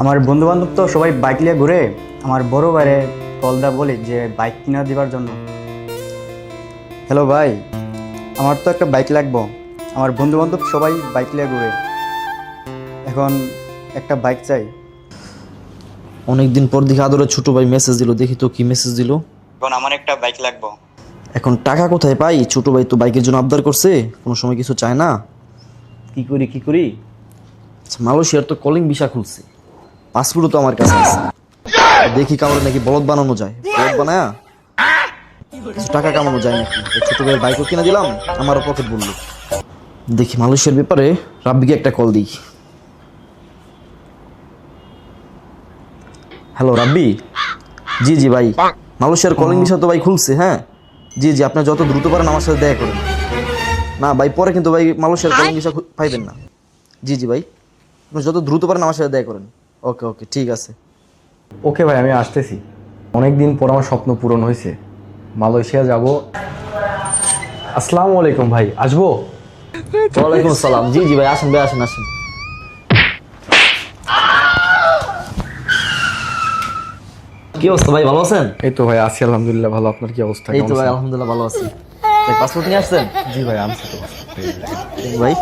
আমার বন্ধু বান্ধব তো সবাই বাইক নিয়ে ঘুরে আমার বড় বাইরে কলদা বলি যে বাইক কিনা দেওয়ার জন্য। হ্যালো ভাই আমার তো একটা বাইক লাগবো। আমার বন্ধু বান্ধব সবাই বাইক নিয়ে ঘুরে। এখন একটা বাইক চাই। অনেকদিন পর দেখি আদরে ছোট ভাই মেসেজ দিল দেখি তো কি মেসেজ দিল। এখন আমার একটা বাইক লাগবো। এখন টাকা কোথায় পাই? ছোট ভাই তো বাইকের জন্য আবদার করছে কোনো সময় কিছু চায় না। কি করি কি করি? আচ্ছা, মালয়েশিয়ার তো কলিং ভিসা খুলছে। পাসপোর্টও তো আমার কাছে আছে। দেখি কামড়ে নাকি বলদ বানানো যায়। বলদ বানায়া? কিছু টাকা কামানো যায় নাকি? ছোট ভাইয়ের বাইকও কিনে দিলাম, আমারও পকেট বলল দেখি মালয়েশিয়ার ব্যাপারে রাব্বিকে একটা কল দিই। হ্যালো রাব্বি? জি জি, ভাই। মালয়েশিয়ার কলিং ভিসা তো ভাই খুলছে হ্যাঁ? জি জি, আপনি যত দ্রুত পারেন আমার সাথে দেখা করেন। না, ভাই, পরে কিন্তু ভাই মালয়েশিয়ার কলিং খু- পাইবেন না। জি জি, ভাই। আপনি যত দ্রুত পারেন আমার সাথে দেখা করেন। ওকে ওকে ঠিক আছে। ওকে ভাই আমি আসতেছি। অনেক দিন পর আমার স্বপ্ন পূরণ হয়েছে। মালয়েশিয়া যাব। আসসালামু আলাইকুম ভাই আসব? ওয়ালাইকুম আসসালাম। জি জি ভাই আসেন ভাই আসেন আসেন। কি অবস্থা ভাই ভালো আছেন? এই তো ভাই আছি আলহামদুলিল্লাহ ভালো। আপনার কি অবস্থা? এই তো ভাই আলহামদুলিল্লাহ ভালো আছি। পাসপোর্ট নিয়ে আসছেন? জি ভাই আনছি তো ভাই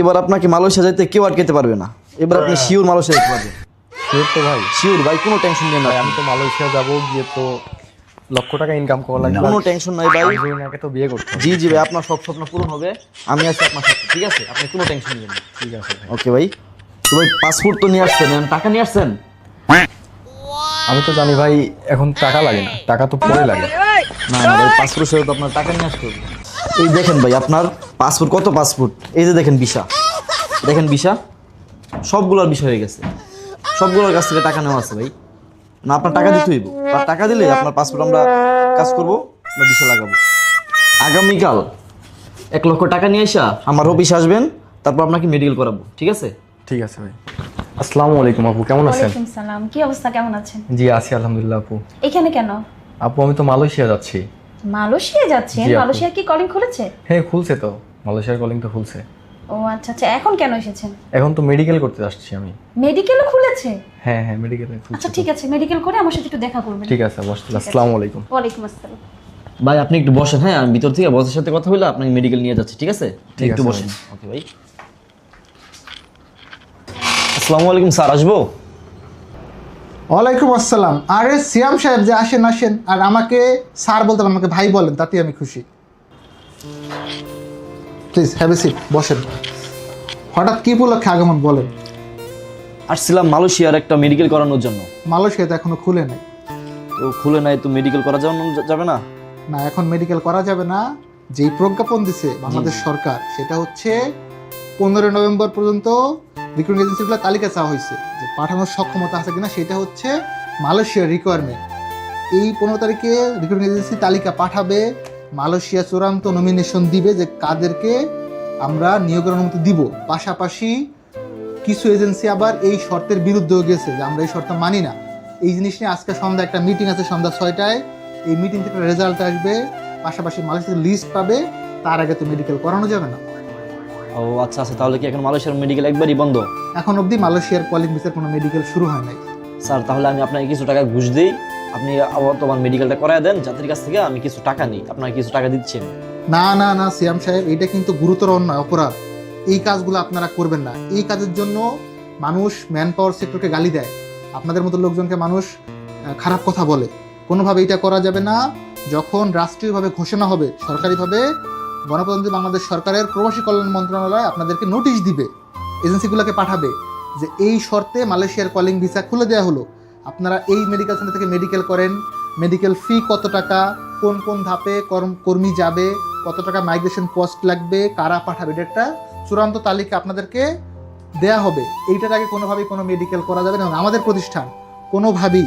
এবার আপনাকে মালয়েশিয়া যাইতে কেউ আটকাতে পারবে না। এবার আপনি শিওর মালয়েশিয়া যেতে পারবেন। শিওর তো ভাই। শিওর ভাই কোনো টেনশন নেই না আমি তো মালয়েশিয়া যাব গিয়ে তো লক্ষ টাকা ইনকাম করা লাগবে। কোনো টেনশন নাই ভাই। আগে তো বিয়ে করতে জি জি ভাই আপনার সব স্বপ্ন পূরণ হবে। আমি আছি আপনার সাথে ঠিক আছে? আপনি কোনো টেনশন নেবেন না। ঠিক আছে ওকে ভাই। তো ভাই পাসপোর্ট তো নিয়ে আসছেন টাকা নিয়ে আসছেন? আমি তো জানি ভাই এখন টাকা লাগে না। টাকা তো পরে লাগে। না না ভাই পাসপোর্ট তো আপনার টাকা নিয়ে আসতে হবে। এই দেখেন ভাই আপনার পাসপোর্ট কত পাসপোর্ট এই যে দেখেন ভিসা। দেখেন ভিসা। সবগুলোর বিষয় হয়ে গেছে। সবগুলোর কাছ থেকে টাকা নেওয়া আছে ভাই। না আপনার টাকা দিতে হইব। আর টাকা দিলে আপনার পাসপোর্ট আমরা কাজ করব আমরা ভিসা লাগাবো। আগামীকাল এক লক্ষ টাকা নিয়ে আসা আমার অফিসে আসবেন তারপর আপনাকে মেডিকেল করাবো ঠিক আছে? ঠিক আছে ভাই। আসসালামু আলাইকুম আপু কেমন আছেন? ওয়ালাইকুম সালাম। কি অবস্থা? কেমন আছেন? জি আছি আলহামদুলিল্লাহ আপু। এখানে কেন? আপু আমি তো মালয়েশিয়া যাচ্ছি। মালয়েশিয়া যাচ্ছেন? মালয়েশিয়া কি কলিং খুলেছে? হ্যাঁ খুলছে তো। মালয়েশিয়ার কলিং তো খুলছে। ও আচ্ছা আচ্ছা এখন কেন এসেছেন? এখন তো মেডিকেল করতে আসছি আমি। মেডিকেলও খুলেছে? হ্যাঁ হ্যাঁ মেডিকেলে আচ্ছা ঠিক আছে মেডিকেল করে আমার সাথে একটু দেখা করবেন। ঠিক আছে বসতে আসসালামু আলাইকুম। ওয়ালাইকুম আসসালাম। ভাই আপনি একটু বসেন হ্যাঁ আমি ভিতর থেকে বসের সাথে কথা বলে আপনাকে মেডিকেল নিয়ে যাচ্ছি ঠিক আছে? একটু বসেন। ওকে ভাই। আসসালামু আলাইকুম স্যার আসব? ওয়ালাইকুম আসসালাম। আরে সিয়াম সাহেব যে আসেন আসেন। আর আমাকে স্যার বলতে আমাকে ভাই বলেন তাতেই আমি খুশি। প্লিজ হ্যাভ এ সিট বসেন। হঠাৎ কি উপলক্ষে আগমন বলেন? আসছিলাম মালয়েশিয়ার একটা মেডিকেল করানোর জন্য। মালয়েশিয়াতে এখনও খুলে নাই। তো খুলে নাই তো মেডিকেল করা যাওয়ানো যাবে না? না এখন মেডিকেল করা যাবে না। যেই প্রজ্ঞাপন দিছে বাংলাদেশ সরকার সেটা হচ্ছে পনেরোই নভেম্বর পর্যন্ত রিক্রুটিং এজেন্সিগুলো তালিকা চাওয়া হয়েছে যে পাঠানোর সক্ষমতা আছে কিনা সেটা হচ্ছে মালয়েশিয়ার রিকোয়ারমেন্ট এই পনেরো তারিখে রিক্রুটিং এজেন্সি তালিকা পাঠাবে মালয়েশিয়া চূড়ান্ত নমিনেশন দিবে যে কাদেরকে আমরা নিয়োগের অনুমতি দিব। পাশাপাশি কিছু এজেন্সি আবার এই শর্তের বিরুদ্ধেও গেছে যে আমরা এই শর্ত মানি না। এই জিনিস নিয়ে আজকে সন্ধ্যা একটা মিটিং আছে সন্ধ্যা ছয়টায়। এই মিটিং থেকে রেজাল্ট আসবে পাশাপাশি মালয়েশিয়ার লিস্ট পাবে তার আগে তো মেডিকেল করানো যাবে না। ও আচ্ছা আচ্ছা তাহলে কি এখন মালয়েশিয়ার মেডিকেল একবারই বন্ধ? এখন অবধি মালয়েশিয়ার কলিং ভিসার কোনো মেডিকেল শুরু হয় নাই। স্যার তাহলে আমি আপনাকে কিছু টাকা ঘুষ দিই। আপনি তোমার মেডিকেলটা করায় দেন যাদের কাছ থেকে আমি কিছু টাকা নিই। আপনাকে কিছু টাকা দিচ্ছি আমি। না না না, সিয়াম সাহেব, এটা কিন্তু গুরুতর অন্যায়, অপরাধ। এই কাজগুলো আপনারা করবেন না। এই কাজের জন্য মানুষ ম্যান পাওয়ার সেক্টরকে গালি দেয়। আপনাদের মতো লোকজনকে মানুষ খারাপ কথা বলে। কোনোভাবে এটা করা যাবে না। যখন রাষ্ট্রীয়ভাবে ঘোষণা হবে, সরকারিভাবে গণপ্রজাতন্ত্রী বাংলাদেশ সরকারের প্রবাসী কল্যাণ মন্ত্রণালয় আপনাদেরকে নোটিশ দিবে। এজেন্সিগুলোকে পাঠাবে যে এই শর্তে মালয়েশিয়ার কলিং ভিসা খুলে দেওয়া হলো। আপনারা এই মেডিকেল সেন্টার থেকে মেডিকেল করেন। মেডিকেল ফি কত টাকা? কোন কোন ধাপে কর্ম- যাবে? কত টাকা মাইগ্রেশন পোস্ট লাগবে? কারা পাঠাবে? এটা একটা চূড়ান্ত তালিকা আপনাদেরকে দেয়া হবে। এইটার আগে কোনোভাবেই কোনো মেডিকেল করা যাবে না। আমাদের প্রতিষ্ঠান কোনোভাবেই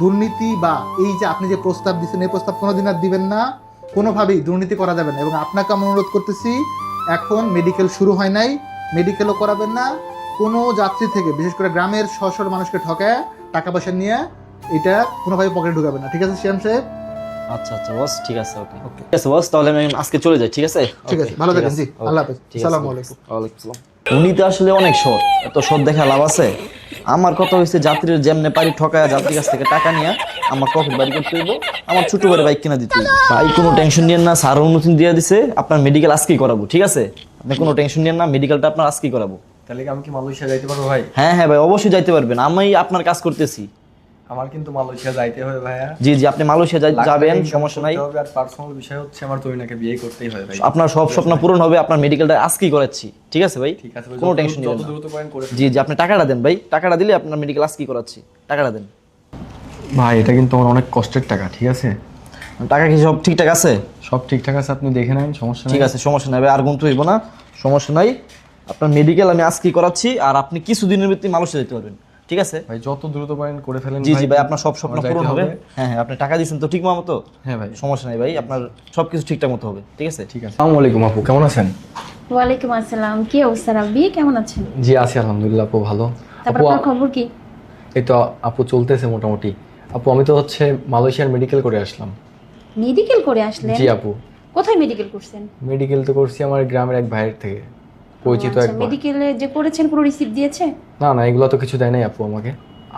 দুর্নীতি বা এই যে আপনি যে প্রস্তাব দিচ্ছেন, এই প্রস্তাব কোনোদিন আর দিবেন না। কোনোভাবেই দুর্নীতি করা যাবে না। এবং আপনাকে আমি অনুরোধ করতেছি, এখন মেডিকেল শুরু হয় নাই মেডিকেলও করাবেন না। কোনো যাত্রী থেকে, বিশেষ করে গ্রামের শহর মানুষকে ঠকায় টাকা পয়সা নিয়ে এটা কোনোভাবে পকেটে ঢুকাবে না। ঠিক আছে শ্যাম সাহেব? আচ্ছা আচ্ছা বস ঠিক আছে ওকে ঠিক আছে বস তাহলে আমি আজকে চলে যাই ঠিক আছে? ঠিক আছে, ভালো থাকেন, জি। আল্লাহ হাফেজ। আসসালামু আলাইকুম। ওয়ালাইকুম আসসালাম উনি তো আসলে অনেক সৎ এত সৎ দেখা লাভ আছে। আমার কথা হয়েছে যাত্রীর যেমনে পারি ঠকায় যাত্রীর কাছ থেকে টাকা নিয়ে আমার পকেট বাড়ি করতে হইব আমার ছোট করে বাইক কিনা দিতে হইব। ভাই কোনো টেনশন নিয়েন না স্যার অনুমতি দিয়ে দিছে আপনার মেডিকেল আজকেই করাবো ঠিক আছে? আপনি কোনো টেনশন নিয়েন না মেডিকেলটা আপনার আজকেই করাবো। তাহলে কি আমি কি মালয়েশিয়া যাইতে পারব ভাই? হ্যাঁ হ্যাঁ ভাই অবশ্যই যাইতে পারবেন। আমি আপনার কাজ করতেছি। আমার কিন্তু মালয়েশিয়া যাইতে হবে ভাইয়া। জি জি আপনি মালয়েশিয়া যাবেন সমস্যা নাই। আর পার্সোনাল বিষয় হচ্ছে আমার তরিনাকে বিয়ে করতেই হবে ভাই। আপনার সব স্বপ্ন পূরণ হবে আপনার মেডিকেলটা আজকেই করাচ্ছি। ঠিক আছে ভাই? ঠিক আছে কোনো টেনশন যত দ্রুত পারেন করে জি জি আপনি টাকাটা দেন ভাই। টাকাটা দিলে আপনার মেডিকেল আজকেই করাচ্ছি। টাকাটা দেন। ভাই এটা কিন্তু আমার অনেক কষ্টের টাকা ঠিক আছে? টাকা কি সব ঠিকঠাক আছে? সব ঠিকঠাক আছে আপনি দেখে নেন সমস্যা ঠিক আছে সমস্যা নাই আর গুনতে হইব না। সমস্যা নাই। আপনার মেডিকেল আমি আজকেই করাচ্ছি আর আপনি কিছুদিনের ভিত্তি মালয়েশিয়া যেতে পারবেন। ঠিক আছে? ভাই যত দ্রুত পারেন করে ফেলেন জি জি ভাই। আপনার সব স্বপ্ন পূরণ হবে। হ্যাঁ হ্যাঁ আপনি টাকা দিয়েছেন তো ঠিক মতো হ্যাঁ ভাই। সমস্যা নাই ভাই আপনার সব কিছু ঠিকঠাক মতো হবে। ঠিক আছে? ঠিক আছে। আসসালামু আলাইকুম আপু কেমন আছেন? ওয়ালাইকুম আসসালাম কি অবস্থা রাব্বি? কেমন আছেন? জি আছি আলহামদুলিল্লাহ আপু ভালো। তারপর আপু আপনার খবর কি? এই তো আপু চলতেছে মোটামুটি। আপু আমি তো হচ্ছে মালয়েশিয়ার মেডিকেল করে আসলাম। মেডিকেল করে আসলেন? জি আপু। কোথায় মেডিকেল করছেন? মেডিকেল তো করছি আমার গ্রামের এক ভাইয়ের থেকে। পরিচিত আচ্ছা, এক মেডিকেলে যে করেছেন পুরো রিসিপ্ট দিয়েছে? না না এগুলো তো কিছু দেয় নাই আপু আমাকে।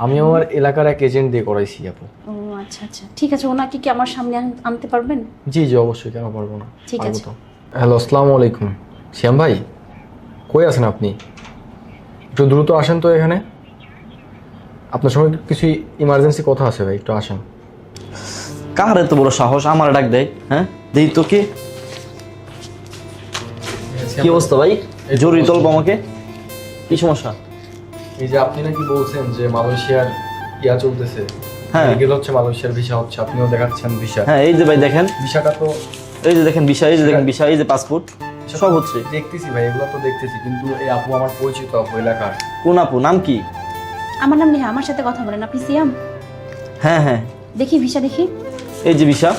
আমি আমার এলাকার এক এজেন্ট দিয়ে করাইছি আপু। ও আচ্ছা আচ্ছা। ঠিক আছে ওনাকে কি আমার সামনে আনতে পারবেন? জি জি অবশ্যই কেন পারব না। ঠিক আছে। তো। হ্যালো আসসালামু আলাইকুম। শ্যাম ভাই কই আছেন আপনি? একটু দ্রুত আসেন তো এখানে। আপনার সঙ্গে কিছু ইমার্জেন্সি কথা আছে ভাই একটু আসেন। কার এত বড় সাহস? আমার ডাক দেয় হ্যাঁ? দেই তো কি? কি অবস্থা ভাই? জরুরি তলব আমাকে? কি সমস্যা? এই যে আপনি নাকি বলছেন যে মালয়েশিয়ার ইয়া চলতেছে। হ্যাঁ। মেডিকেল হচ্ছে মালয়েশিয়ার ভিসা হচ্ছে আপনিও দেখাচ্ছেন ভিসা। হ্যাঁ এই যে ভাই দেখেন। ভিসাটা তো এই যে দেখেন বিষয় এই যে দেখেন বিষয় এই যে পাসপোর্ট সব হচ্ছে। দেখতেছি ভাই এগুলো তো দেখতেছি কিন্তু এই আপু আমার পরিচিত আপু এলাকার। কোন আপু? নাম কি? আমার নাম নেহা আমার সাথে কথা বলেন আপনি সিয়াম? হ্যাঁ হ্যাঁ। দেখি ভিসা দেখি। এই যে ভিসা।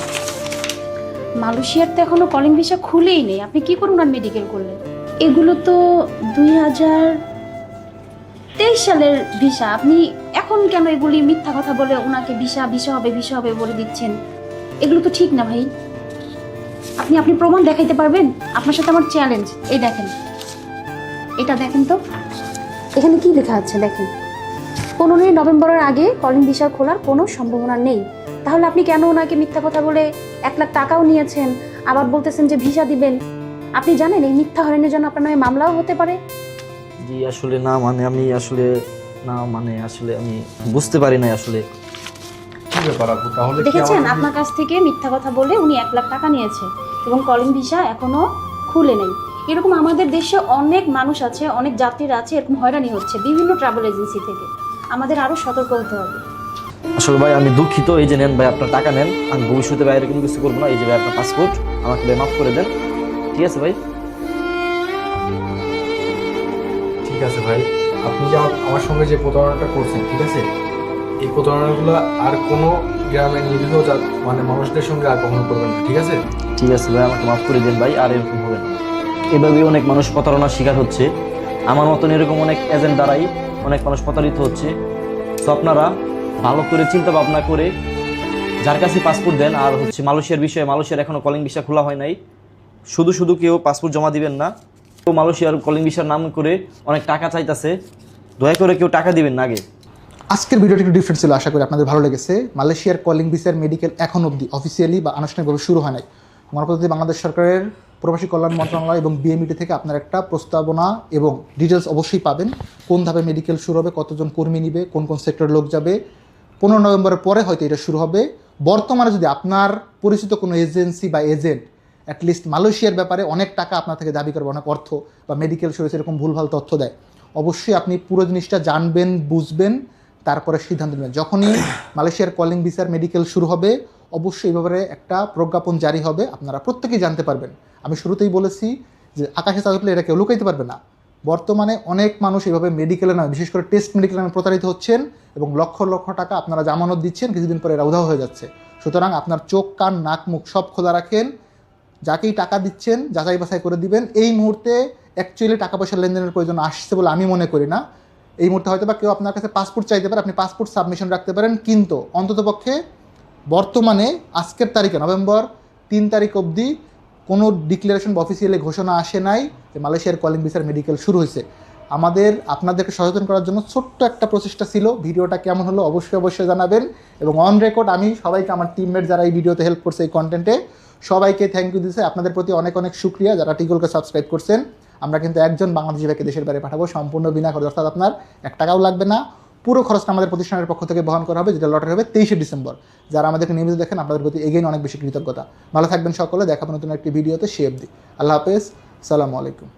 মালয়েশিয়ার তো এখনও কলিং ভিসা খুলেই নেই আপনি কি করুন আর মেডিকেল করলেন? এগুলো তো দুই হাজার তেইশ সালের ভিসা। আপনি এখন কেন এগুলি মিথ্যা কথা বলে ওনাকে ভিসা ভিসা হবে ভিসা হবে বলে দিচ্ছেন? এগুলো তো ঠিক না ভাই। আপনি আপনি প্রমাণ দেখাইতে পারবেন? আপনার সাথে আমার চ্যালেঞ্জ এই দেখেন। এটা দেখেন তো। এখানে কি লেখা আছে দেখেন? পনেরোই নভেম্বরের আগে কলিং ভিসা খোলার কোনো সম্ভাবনা নেই। তাহলে আপনি কেন ওনাকে মিথ্যা কথা বলে এক লাখ টাকাও নিয়েছেন? আবার বলতেছেন যে ভিসা দিবেন। আপনি জানেন এই মিথ্যা হয়রানির জন্য আপনার নামে মামলাও হতে পারে? জি আসলে না মানে আমি আসলে না মানে আসলে আমি বুঝতে পারি নাই আসলে। কি ব্যাপার আপু? তাহলে কি দেখেছেন আমার আপনার কাছ থেকে মিথ্যা কথা বলে উনি এক লাখ টাকা নিয়েছে এবং কলিং ভিসা এখনও খুলে নেই। এরকম আমাদের দেশে অনেক মানুষ আছে অনেক যাত্রীরা আছে এরকম হয়রানি হচ্ছে বিভিন্ন ট্রাভেল এজেন্সি থেকে। আমাদের আরও সতর্ক হতে হবে। আসলে ভাই আমি দুঃখিত এই যে নেন ভাই আপনার টাকা নেন। আমি ভবিষ্যতে ভাই এরকম কিছু করব না। এই যে ভাই আপনার পাসপোর্ট আমাকে ভাই মাফ করে দেন। ঠিক আছে ভাই। ঠিক আছে ভাই আপনি যে আমার- সঙ্গে যে প্রতারণাটা করছেন ঠিক আছে? এই প্রতারণাগুলো আর কোনো গ্রামের নিরীহ মানে মানুষদের সঙ্গে আর কখনো করবেন না ঠিক আছে? ঠিক আছে ভাই আমাকে মাফ করে দেন ভাই আর এরকম হবে না। এভাবেই অনেক মানুষ প্রতারণার শিকার হচ্ছে। আমার মতন এরকম অনেক এজেন্ট দ্বারাই অনেক মানুষ প্রতারিত হচ্ছে। তো আপনারা ভালো করে চিন্তা ভাবনা করে যার কাছে পাসপোর্ট দেন আর হচ্ছে মালয়েশিয়ার বিষয়ে মালয়েশিয়ার এখনও কলিং ভিসা খোলা হয় নাই শুধু শুধু কেউ পাসপোর্ট জমা দিবেন না তো মালয়েশিয়ার কলিং ভিসার নাম করে অনেক টাকা চাইতেছে, দয়া করে কেউ টাকা দিবেন না আগে। আজকের ভিডিওটি একটু ডিফারেন্ট ছিল, আশা করি আপনাদের ভালো লেগেছে। মালয়েশিয়ার কলিং ভিসার মেডিকেল এখন অবধি অফিসিয়ালি বা আনুষ্ঠানিকভাবে শুরু হয় নাই। আমার পদ্ধতি বাংলাদেশ সরকারের প্রবাসী কল্যাণ মন্ত্রণালয় এবং বিএমইটি থেকে আপনার একটা প্রস্তাবনা এবং ডিটেলস অবশ্যই পাবেন, কোন ধাপে মেডিকেল শুরু হবে, কতজন কর্মী নিবে, কোন কোন সেক্টরের লোক যাবে। পনেরো নভেম্বরের পরে হয়তো এটা শুরু হবে। বর্তমানে যদি আপনার পরিচিত কোনো এজেন্সি বা এজেন্ট অ্যাটলিস্ট মালয়েশিয়ার ব্যাপারে অনেক টাকা আপনার থেকে দাবি করবে, অনেক অর্থ বা মেডিকেল হয়েছে এরকম ভুলভাল তথ্য দেয়। অবশ্যই আপনি পুরো জিনিসটা জানবেন, বুঝবেন, তারপরে সিদ্ধান্ত নেবেন। যখনই মালয়েশিয়ার কলিং ভিসার মেডিকেল শুরু হবে, অবশ্যই এই ব্যাপারে একটা প্রজ্ঞাপন জারি হবে, আপনারা প্রত্যেকেই জানতে পারবেন। আমি শুরুতেই বলেছি যে আকাশে চাঁদ উঠলে এটা কেউ লুকাইতে পারবে না। বর্তমানে অনেক মানুষ এইভাবে মেডিকেলে নামে বিশেষ করে টেস্ট মেডিকেল নামে প্রতারিত হচ্ছেন এবং লক্ষ লক্ষ টাকা আপনারা জামানত দিচ্ছেন, কিছুদিন পরে এরা উধাও হয়ে যাচ্ছে। সুতরাং আপনার চোখ, কান, নাক, মুখ সব খোলা রাখেন যাকেই টাকা দিচ্ছেন, যাচাই বাছাই করে দিবেন, এই মুহূর্তে অ্যাকচুয়ালি টাকা পয়সার লেনদেনের প্রয়োজন আসছে বলে আমি মনে করি না। এই মুহূর্তে হয়তো বা কেউ আপনার কাছে পাসপোর্ট চাইতে পারে, আপনি পাসপোর্ট সাবমিশন রাখতে পারেন, কিন্তু অন্ততপক্ষে বর্তমানে আজকের তারিখে নভেম্বর তিন তারিখ অবধি কোনো ডিক্লারেশন বা অফিসিয়ালি ঘোষণা আসে নাই যে মালয়েশিয়ার কলিং ভিসার মেডিকেল শুরু হয়েছে। আমাদের, আপনাদেরকে সচেতন করার জন্য ছোট্ট একটা প্রচেষ্টা ছিল। ভিডিওটা কেমন হলো অবশ্যই অবশ্যই জানাবেন এবং অন রেকর্ড আমি সবাইকে, আমার টিমমেট যারা এই ভিডিওতে হেল্প করছে এই কন্টেন্টে সবাইকে থ্যাংক ইউ দিচ্ছে আপনাদের প্রতি অনেক অনেক শুক্রিয়া যারা টিগলকে সাবস্ক্রাইব করছেন। আমরা কিন্তু একজন বাংলাদেশি ভাইকে দেশের বাইরে পাঠাবো, সম্পূর্ণ বিনা খরচ। অর্থাৎ আপনার এক টাকাও লাগবে না। পুরো খরচটা আমাদের প্রতিষ্ঠানের পক্ষ থেকে বহন করা হবে, যেটা লটারি হবে তেইশে ডিসেম্বর। যারা আমাদেরকে নিয়মিত দেখেন, আপনাদের প্রতি এগেইন অনেক বেশি কৃতজ্ঞতা। ভালো থাকবেন সকলে দেখাবো নতুন একটি ভিডিওতে সে দি আল্লাহ হাফেজ, সালামু আলাইকুম।